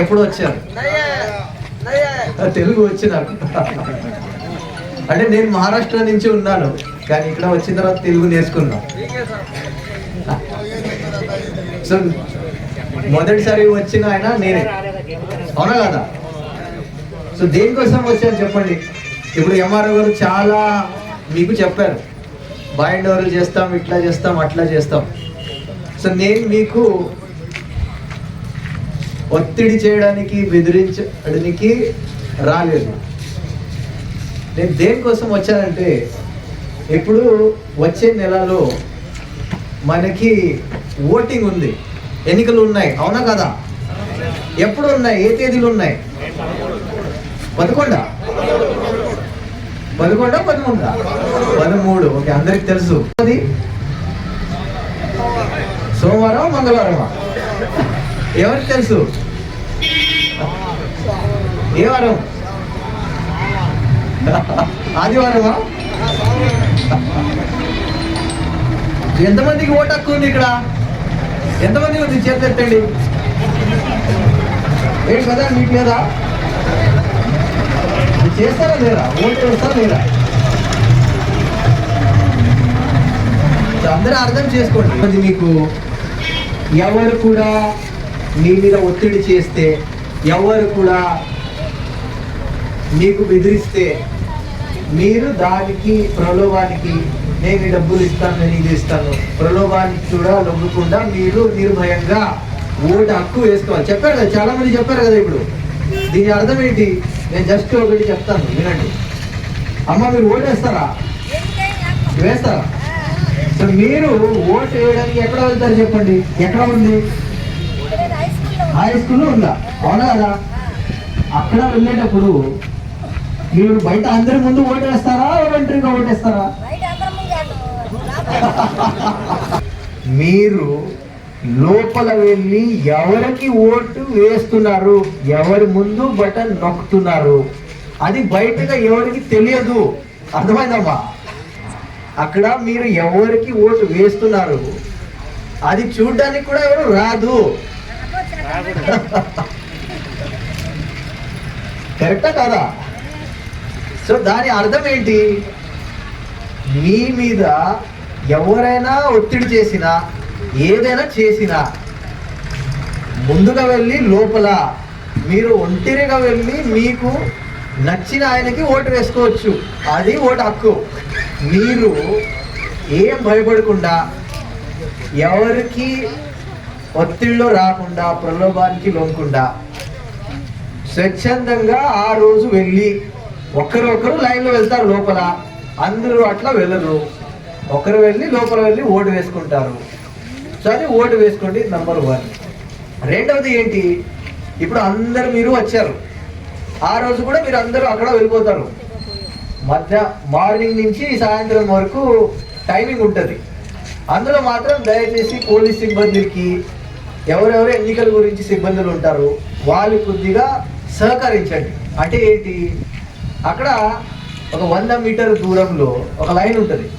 ఎప్పుడు వచ్చారు? తెలుగు వచ్చి నాకు అంటే నేను మహారాష్ట్ర నుంచి ఉన్నాను కానీ ఇక్కడ వచ్చిన తర్వాత తెలుగు నేర్చుకున్నాను సో మొదటిసారి వచ్చిన ఆయన నేనే. అవునా కదా? సో దేనికోసం వచ్చారు చెప్పండి? ఇప్పుడు ఎంఆర్ఓ గారు చాలా మీకు చెప్పారు. బాయిండ్ చేస్తాం ఇట్లా చేస్తాం అట్లా చేస్తాం. సో నేను మీకు ఒత్తిడి చేయడానికి బెదిరించడానికి రాలేదు. నేను దేనికోసం వచ్చానంటే ఇప్పుడు వచ్చే నెలలో మనకి ఓటింగ్ ఉంది. ఎన్నికలు ఉన్నాయి. అవునా కదా? ఎప్పుడు ఉన్నాయి? ఏ తేదీలు ఉన్నాయి? పదకొండా? పదకొండా పదమూడా? పదమూడు. ఓకే అందరికి తెలుసు. అది సోమవారం మంగళవారమా? ఎవరికి తెలుసు? ఏ వారం? ఆదివారమా? ఎంతమందికి ఓటు హక్కు ఉంది ఇక్కడ? ఎంతమంది ఉంది చేతి ఎత్తండి? ఏంటి కదా మీకు లేదా? చేస్తారా లేదా? ఓటు వేస్తారా లేదా? అందరూ అర్థం చేసుకోండి. అది మీకు ఎవరు కూడా మీ మీద ఒత్తిడి చేస్తే ఎవరు కూడా మీకు బెదిరిస్తే మీరు దానికి ప్రలోభానికి నేను డబ్బులు ఇస్తాను నేను ఇది ఇస్తాను. ప్రలోభానికి కూడా లొంగకుండా మీరు నిర్భయంగా ఓటు హక్కు వేసుకోవాలి. చెప్పారు కదా చాలా మంది చెప్పారు కదా ఇప్పుడు. దీని అర్థం ఏంటి? నేను జస్ట్ ఒకటి చెప్తాను వినండి. అమ్మ మీరు ఓటు వేస్తారా? వేస్తారా? సో మీరు ఓటు వేయడానికి ఎక్కడ వెళ్తారు చెప్పండి? ఎక్కడ ఉంది? హై స్కూల్లో ఉందా అవునా కదా? అక్కడ వెళ్ళేటప్పుడు మీరు బయట అందరి ముందు ఓటు వేస్తారా ఒంటరిగా ఓటేస్తారా? మీరు లోపల వెళ్ళి ఎవరికి ఓటు వేస్తున్నారు? ఎవరి ముందు బటన్ నొక్కుతున్నారు? అది బయటగా ఎవరికి తెలియదు. అర్థమైందమ్మా? అక్కడ మీరు ఎవరికి ఓటు వేస్తున్నారు? అది చూడడానికి కూడా ఎవరు రాదు. కరెక్టా కాదా? సో దాని అర్థం ఏంటి? మీ మీద ఎవరైనా ఒత్తిడి చేసినా ఏదైనా చేసినా ముందుగా వెళ్ళి లోపల మీరు ఒంటరిగా వెళ్ళి మీకు నచ్చిన ఆయనకి ఓటు వేసుకోవచ్చు. అది ఓటు హక్కు. మీరు ఏం భయపడకుండా ఎవరికి ఒత్తిడిలో రాకుండా ప్రలోభానికి లొంగకుండా స్వచ్ఛందంగా ఆ రోజు వెళ్ళి ఒకరొకరు లైన్లో వెళ్తారు లోపల. అందరూ అట్లా వెళ్ళరు. ఒకరు వెళ్ళి లోపల వెళ్ళి ఓటు వేసుకుంటారు. సో అది ఓటు వేసుకోండి నంబర్ వన్ రెండవది ఏంటి? ఇప్పుడు అందరు మీరు వచ్చారు. ఆ రోజు కూడా మీరు అందరూ అక్కడ వెళ్ళిపోతారు. మధ్య మార్నింగ్ నుంచి సాయంత్రం వరకు టైమింగ్ ఉంటుంది. అందులో మాత్రం దయచేసి పోలీస్ సిబ్బందికి ఎవరెవరు ఎన్నికల గురించి సిబ్బందులు ఉంటారు వాళ్ళు కొద్దిగా సహకరించండి. అంటే ఏంటి? అక్కడ ఒక వంద మీటర్ దూరంలో ఒక లైన్ ఉంటుంది.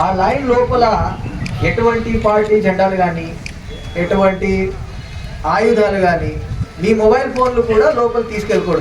ఆ లైన్ లోపల ఎటువంటి పార్టీ జెండాలు కానీ ఎటువంటి ఆయుధాలు కానీ మీ మొబైల్ ఫోన్లు కూడా లోపల తీసుకెళ్ళకూడదు.